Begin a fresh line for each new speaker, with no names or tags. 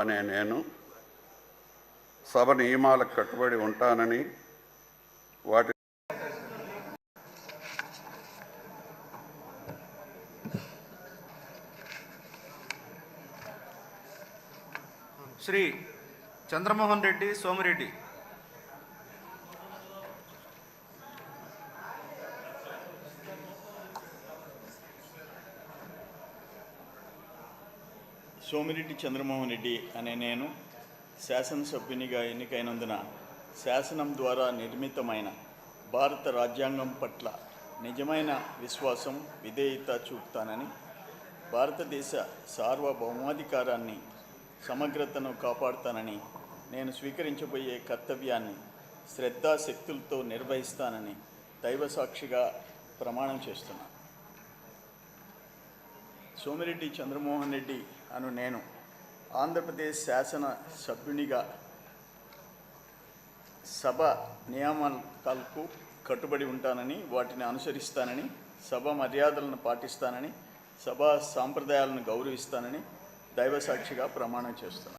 అనే నేను సభ నియమాలకు కట్టుబడి ఉంటానని వాటి
శ్రీ చంద్రమోహన్ రెడ్డి సోమిరెడ్డి.
సోమిరెడ్డి చంద్రమోహన్ రెడ్డి అనే నేను శాసనసభ్యునిగా ఎన్నికైనందున శాసనం ద్వారా నిర్మితమైన భారత రాజ్యాంగం పట్ల నిజమైన విశ్వాసం విధేయత చూపుతానని భారతదేశ సార్వభౌమాధికారాన్ని సమగ్రతను కాపాడుతానని నేను స్వీకరించబోయే కర్తవ్యాన్ని శ్రద్ధాశక్తులతో నిర్వహిస్తానని దైవసాక్షిగా ప్రమాణం చేస్తున్నాను సోమిరెడ్డి చంద్రమోహన్ రెడ్డి అను నేను ఆంధ్రప్రదేశ్ శాసన సభ్యునిగా సభ నియామకాలకు కట్టుబడి ఉంటానని వాటిని అనుసరిస్తానని సభ మర్యాదలను పాటిస్తానని సభా సాంప్రదాయాలను గౌరవిస్తానని దైవసాక్షిగా ప్రమాణం చేస్తున్నాను.